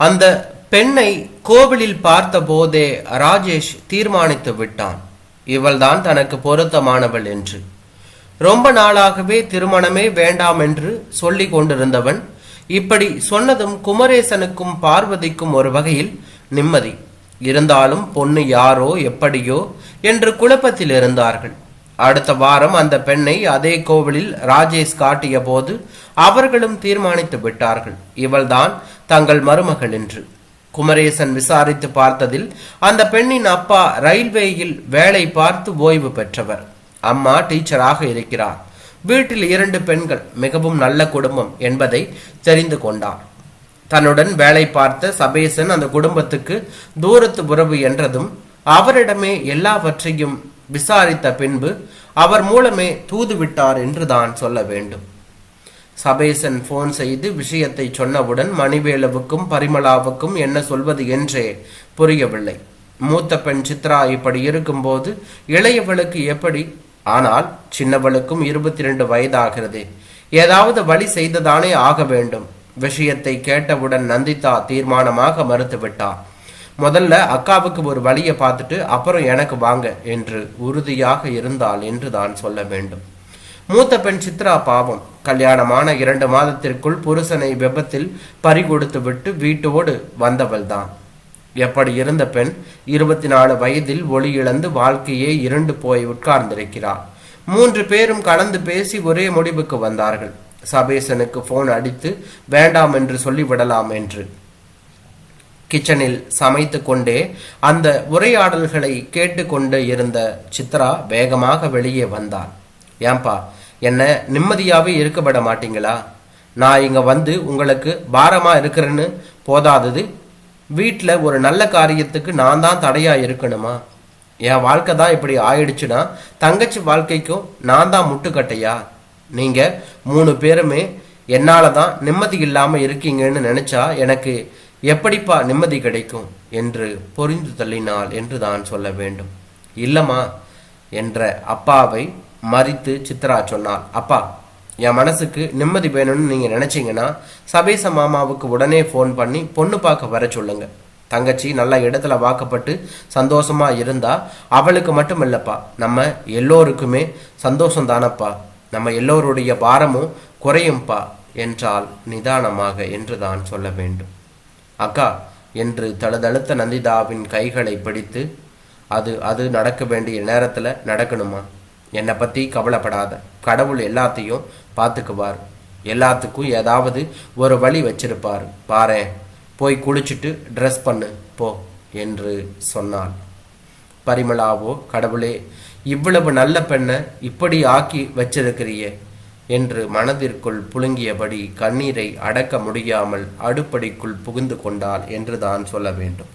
அந்த பெண்ணை கோவிலில் பார்த்த போதே ராஜேஷ் தீர்மானித்து விட்டான். இவள்தான் தனக்கு பொருத்தமானவள் என்று. ரொம்ப நாளாகவே திருமணமே வேண்டாம் என்று சொல்லிக் கொண்டிருந்தவன் இப்படி சொன்னதும் குமரேசனுக்கும் பார்வதிக்கும் ஒரு வகையில் நிம்மதி. இருந்தாலும் பொண்ணு யாரோ எப்படியோ என்று குழப்பத்தில் இருந்தார்கள். அடுத்த வாரம் அந்த பெண்ணை அதே கோவிலில் ராஜேஷ் காட்டிய போது அவர்களும் தீர்மானித்து விட்டார்கள். இவள்தான் தங்கள் மருமகள் என்று. குமரேசன் விசாரித்து பார்த்ததில் அந்த பெண்ணின் அப்பா ரயில்வேயில் வேலை பார்த்து ஓய்வு பெற்றவர். அம்மா டீச்சராக இருக்கிறார். வீட்டில் இரண்டு பெண்கள் மிகவும் நல்ல குடும்பம் என்பதை தெரிந்து கொண்டார். தன்னுடன் வேலை பார்த்த சபேசன் அந்த குடும்பத்துக்கு தூரத்து உறவு என்றதும் அவரிடமே எல்லாவற்றையும் விசாரித்த பின்பு அவர் மூலமே தூது விட்டார் என்று தான் சொல்ல வேண்டும். சபேசன் போன் செய்து விஷயத்தை சொன்னவுடன் மணிவேலுவுக்கும் பரிமளாவுக்கும் என்ன சொல்வது என்றே புரியவில்லை. மூத்த பெண் சித்ரா இப்படி இருக்கும்போது இளையவளுக்கு எப்படி? ஆனால் சின்னவளுக்கும் இருபத்தி ரெண்டு வயதாகிறது. ஏதாவது வழி செய்ததானே ஆக வேண்டும். விஷயத்தை கேட்டவுடன் நந்திதா தீர்மானமாக மறுத்துவிட்டார் முதல்ல அக்காவுக்கு ஒரு வழியை பார்த்துட்டு அப்புறம் எனக்கு வாங்க என்று உறுதியாக இருந்தால் என்று தான் சொல்ல வேண்டும். மூத்த பெண் சித்ரா பாவம். கல்யாணமான இரண்டு மாதத்திற்குள் புருஷனை விபத்தில் பறிகொடுத்து விட்டு வீட்டோடு வந்தவள்தான். எப்படி இருந்த பெண் இருபத்தி நாலு வயதில் ஒளி இழந்து வாழ்க்கையே இருண்டு போய் உட்கார்ந்திருக்கிறார். மூன்று பேரும் கலந்து பேசி ஒரே முடிவுக்கு வந்தார்கள். சபேசனுக்கு போன் அடித்து வேண்டாம் என்று சொல்லிவிடலாம் என்று. கிச்சனில் சமைத்து கொண்டே அந்த உரையாடல்களை கேட்டுக்கொண்டு இருந்த சித்ரா வேகமாக வெளியே வந்தாள் ஏன்பா என்ன நிம்மதியாகவே இருக்க விட மாட்டீங்களா? நான் இங்கே வந்து உங்களுக்கு பாரமாக இருக்கிறேன்னு போதாதது வீட்டில் ஒரு நல்ல காரியத்துக்கு நான் தான் தடையாக இருக்கணுமா? என் வாழ்க்கை தான் இப்படி ஆயிடுச்சுன்னா தங்கச்சி வாழ்க்கைக்கும் நான் தான் முட்டுக்கட்டையா நீங்கள் மூணு பேருமே என்னால் தான் நிம்மதி இல்லாமல் இருக்கீங்கன்னு நினச்சா எனக்கு எப்படிப்பா நிம்மதி கிடைக்கும் என்று புரிந்து தள்ளினாள் என்று தான் சொல்ல வேண்டும். இல்லம்மா என்ற அப்பாவை மறித்து சித்ரா சொன்னாள் அப்பா என் மனசுக்கு நிம்மதி வேணும்னு நீங்க நினைச்சீங்கன்னா சபேச மாமாவுக்கு உடனே ஃபோன் பண்ணி பொண்ணு பார்க்க வர சொல்லுங்க. தங்கச்சி நல்ல இடத்துல வாக்கப்பட்டு சந்தோஷமா இருந்தா அவளுக்கு மட்டும் இல்லப்பா. நம்ம எல்லோருக்குமே சந்தோஷம் தானப்பா. நம்ம எல்லோருடைய பாரமும் குறையும்பா என்றால் நிதானமாக என்று தான் சொல்ல வேண்டும். அக்கா என்று தழுதழுத்த நந்திதாவின் கைகளை பிடித்து அது அது நடக்க வேண்டிய நேரத்தில் நடக்கணுமா? என்னை பத்தி கவலைப்படாத. கடவுள் எல்லாத்தையும் பார்த்துக்குவார். எல்லாத்துக்கும் ஏதாவது ஒரு வழி வச்சிருப்பார். பாரேன் போய் குளிச்சுட்டு ட்ரெஸ் பண்ணு போ என்று சொன்னாள். பரிமளாவோ கடவுளே இவ்வளவு நல்ல பெண்ணை இப்படி ஆக்கி வச்சிருக்கிறியே என்று மனதிற்குள் புழுங்கியபடி கண்ணீரை அடக்க முடியாமல் அடுப்படிக்குள் புகுந்து கொண்டாள் என்று தான் சொல்ல வேண்டும்.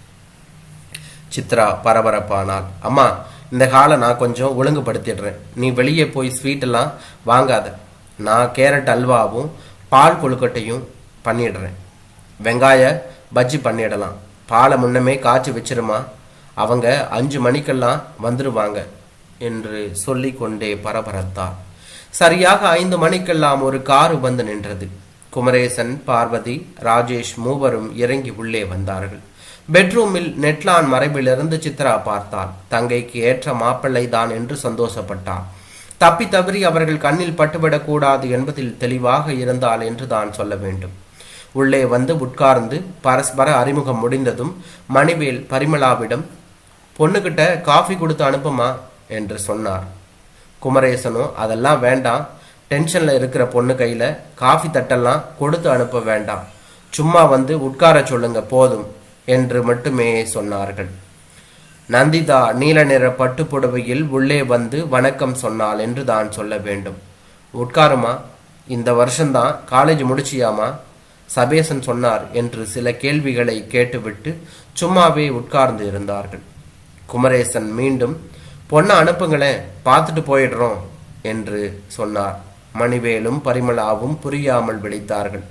சித்ரா பரபரப்பானாள். அம்மா இந்த காலை நான் கொஞ்சம் ஒழுங்குபடுத்திடுறேன். நீ வெளியே போய் ஸ்வீட்டெல்லாம் வாங்காத. நான் கேரட் அல்வாவும் பால் கொழுக்கட்டையும் பண்ணிடுறேன். வெங்காய பஜ்ஜி பண்ணிடலாம். பாலை முன்னமே காய்ச்சி வச்சிருமா? அவங்க அஞ்சு மணிக்கெல்லாம் வந்துடுவாங்க என்று சொல்லிக்கொண்டே பரபரத்தார். சரியாக ஐந்து மணிக்கெல்லாம் ஒரு காரு வந்து நின்றது. குமரேசன் பார்வதி ராஜேஷ் மூவரும் இறங்கி உள்ளே வந்தார்கள். பெட்ரூமில் நெட்லான் மறைவிலிருந்து சித்ரா பார்த்தாள். தங்கைக்கு ஏற்ற மாப்பிள்ளை தான் என்று சந்தோஷப்பட்டாள். தப்பி தவறி அவர்கள் கண்ணில் பட்டுவிடக்கூடாது என்பதில் தெளிவாக இருந்தாள் என்று தான் சொல்ல வேண்டும். உள்ளே வந்து உட்கார்ந்து பரஸ்பர அறிமுகம் முடிந்ததும் மணிவேல் பரிமளாவிடம் பொண்ணுகிட்ட காஃபி கொடுத்து அனுப்புமா? என்று சொன்னார். குமரேசனும் அதெல்லாம் வேண்டாம். டென்ஷனில் இருக்கிற பொண்ணு கையில் காஃபி தட்டெல்லாம் கொடுத்து அனுப்ப வேண்டாம். சும்மா வந்து உட்கார சொல்லுங்க போதும். என்று மட்டுமே சொன்னார்கள். நந்திதா நீல நிற பட்டு புடவையில் உள்ளே வந்து வணக்கம் சொன்னாள் என்று தான் சொல்ல வேண்டும். உட்காருமா? இந்த வருஷம்தான் காலேஜ் முடிச்சியாமா? சபேசன் சொன்னார் என்று சில கேள்விகளை கேட்டுவிட்டு சும்மாவே உட்கார்ந்து இருந்தார்கள். குமரேசன் மீண்டும் பொண்ணை அனுப்புங்களேன் பார்த்துட்டு போயிடுறோம் என்று சொன்னார். மணிவேலும் பரிமளாவும் புரியாமல் விழித்தார்கள்.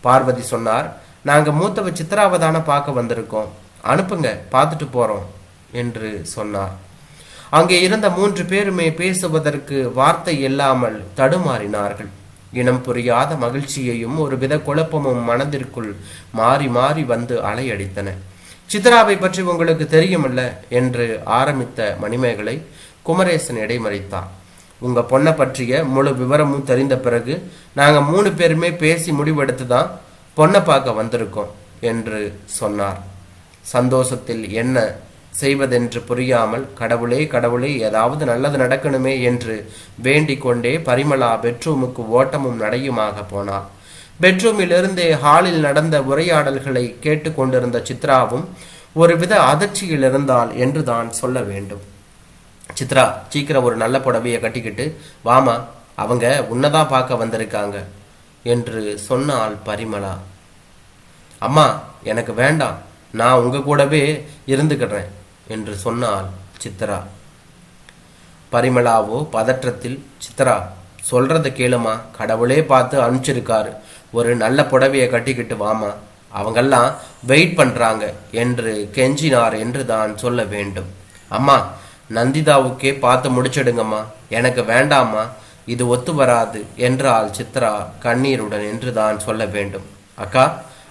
பார்வதி சொன்னார் நாங்கள் மூத்தவ சித்ராவை தானே பார்க்க வந்திருக்கோம். அனுப்புங்க பார்த்துட்டு போகிறோம் என்று சொன்னார். அங்கே இருந்த மூன்று பேருமே பேசுவதற்கு வார்த்தை இல்லாமல் தடுமாறினார்கள். இனம் புரியாத மகிழ்ச்சியையும் ஒருவித குழப்பமும் மனதிற்குள் மாறி மாறி வந்து அலையடித்தன. சித்ராவை பற்றி உங்களுக்கு தெரியுமல்ல என்று ஆரம்பித்த மணிமேகலை குமரேசன் இடைமறித்தார். உங்க பொண்ணை பற்றிய முழு விவரமும் தெரிந்த பிறகு நாங்க மூணு பேருமே பேசி முடிவெடுத்து தான் பொண்ணை பார்க்க வந்திருக்கோம் என்று சொன்னார். சந்தோஷத்தில் என்ன செய்வதென்று புரியாமல் கடவுளே கடவுளே ஏதாவது நல்லது நடக்கணுமே என்று வேண்டிக் கொண்டே பரிமளா பெட்ரூமுக்கு ஓட்டமும் நடையுமாக போனார். பெட்ரூமிலிருந்தே ஹாலில் நடந்த உரையாடல்களை கேட்டுக்கொண்டிருந்த சித்ராவும் ஒருவித அதிர்ச்சியில் இருந்தால் என்று தான் சொல்ல வேண்டும். சித்ரா சீக்கிரம் ஒரு நல்ல புடவையை கட்டிக்கிட்டு வாமா அவங்க உன்னதான் பார்க்க வந்திருக்காங்க. என்று சொன்னாள் பரிமளா. அம்மா எனக்கு வேண்டாம். நான் உங்க கூடவே இருந்துக்கிடுறேன் என்று சொன்னாள் சித்ரா. பரிமளாவோ பதற்றத்தில் சித்ரா சொல்றத கேளுமா. கடவுளே பார்த்து அனுப்பிச்சிருக்காரு. ஒரு நல்ல புடவையை கட்டிக்கிட்டு வாமா. அவங்கெல்லாம் வெயிட் பண்றாங்க என்று கெஞ்சினார் என்று தான் சொல்ல வேண்டும். அம்மா நந்திதாவுக்கே பார்த்து முடிச்சிடுங்கம்மா. எனக்கு வேண்டாம்மா. இது ஒத்து வராது என்றால் சித்ரா கண்ணீருடன் என்று தான் சொல்ல வேண்டும். அக்கா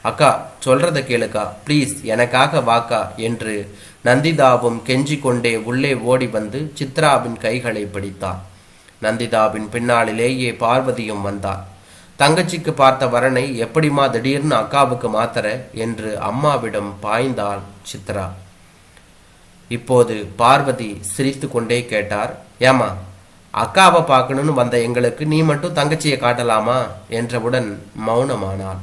அக்கா சொல்றத கேளுக்கா. ப்ளீஸ் எனக்காக வாக்கா என்று நந்திதாவும் கெஞ்சி கொண்டே உள்ளே ஓடி வந்து சித்ராவின் கைகளை பிடித்தார் நந்திதாவின் பின்னாளிலேயே பார்வதியும் வந்தார் தங்கச்சிக்கு பார்த்த வரனை எப்படிமா திடீர்னு அக்காவுக்கு மாத்தற என்று அம்மாவிடம் பாய்ந்தாள் சித்ரா. இப்போது பார்வதி சிரித்து கொண்டே கேட்டார் ஏமா அக்காவை பார்க்கணும்னு வந்த எங்களுக்கு நீ மட்டும் தங்கச்சியை காட்டலாமா? என்றவுடன் மௌனமானாள்.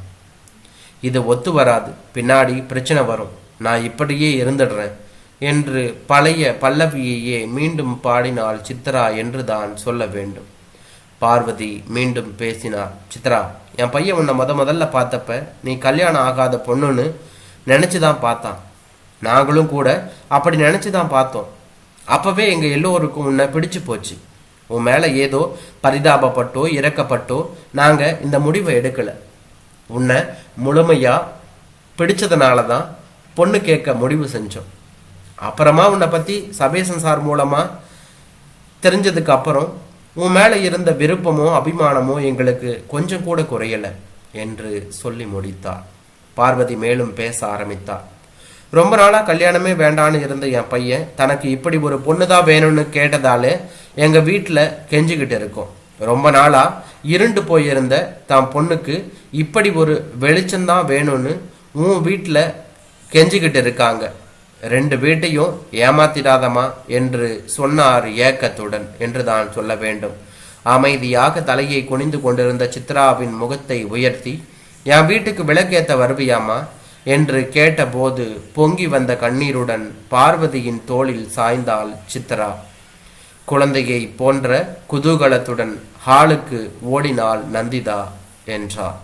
இது ஒத்து வராது. பின்னாடி பிரச்சனை வரும். நான் இப்படியே இருந்துடுறேன் என்று பழைய பல்லவியையே மீண்டும் பாடினாள் சித்ரா என்று தான் சொல்ல வேண்டும். பார்வதி மீண்டும் பேசினார் சித்ரா என் பையன் உன்னை முத முதல்ல பார்த்தப்ப நீ கல்யாணம் ஆகாத பொண்ணுன்னு நினச்சி தான் பார்த்தான். நாங்களும் கூட அப்படி நினச்சி தான் பார்த்தோம். அப்பவே எங்க எல்லோருக்கும் உன்னை பிடிச்சு போச்சு. உன் மேலே ஏதோ பரிதாபப்பட்டோ இறக்கப்பட்டோ நாங்கள் இந்த முடிவை எடுக்கலை. உன்னை முழுமையாக பிடிச்சதுனால தான் பொண்ணு கேட்க முடிவு செஞ்சோம். அப்புறமா உன்னை பற்றி சபேசன் சார் மூலமாக தெரிஞ்சதுக்கு அப்புறம் உன் மேலே இருந்த விருப்பமோ அபிமானமோ எங்களுக்கு கொஞ்சம் கூட குறையலை என்று சொல்லி முடித்தார் பார்வதி மேலும் பேச ஆரம்பித்தார் ரொம்ப நாளாக கல்யாணமே வேண்டான்னு இருந்த என் பையன் தனக்கு இப்படி ஒரு பொண்ணு தான் வேணும்னு கேட்டதாலே எங்கள் வீட்டில் கெஞ்சிக்கிட்டு இருக்கோம். ரொம்ப நாளாக இருண்டு போயிருந்த தான் பொண்ணுக்கு இப்படி ஒரு வெளிச்சம்தான் வேணும்னு உன் வீட்டில் கெஞ்சிக்கிட்டு இருக்காங்க. ரெண்டு வீட்டையும் ஏமாத்திடாதமா என்று சொன்னார் ஏக்கத்துடன் என்று தான் சொல்ல வேண்டும். அமைதியாக தலையை குனிந்து கொண்டிருந்த சித்ராவின் முகத்தை உயர்த்தி என் வீட்டுக்கு விளக்கேற்ற வருவியாமா என்று கேட்டபோது பொங்கி வந்த கண்ணீருடன் பார்வதியின் தோளில் சாய்ந்தாள் சித்ரா. குழந்தையை போன்ற குதூகலத்துடன் ஹாலுக்கு ஓடினாள் நந்திதா என்றார்.